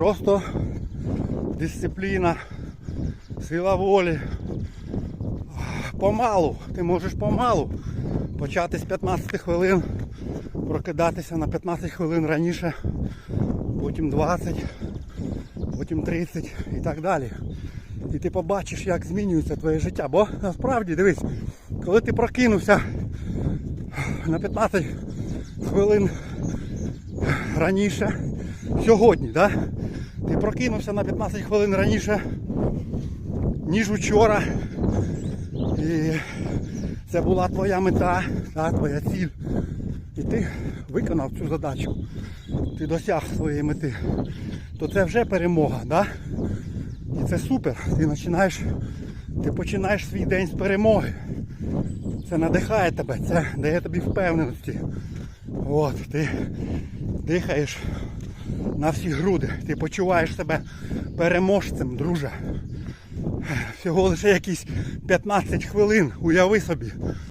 Просто дисципліна, сила волі. Помалу, ти можеш помалу почати з 15 хвилин, прокидатися на 15 хвилин раніше, потім 20, потім 30 і так далі. І ти побачиш, як змінюється твоє життя. Бо насправді дивись, коли ти прокинувся на 15 хвилин раніше, сьогодні, да? ти прокинувся на 15 хвилин раніше, ніж учора. І це була твоя мета, да, твоя ціль. І ти виконав цю задачу. Ти досяг своєї мети. То це вже перемога, да? І це супер. Ти починаєш, ти починаєш свій день з перемоги. Це надихає тебе, це дає тобі впевненості. От, ти дихаєш на всі груди. Ти почуваєш себе переможцем, друже. Всього лише якісь 15 хвилин, уяви собі.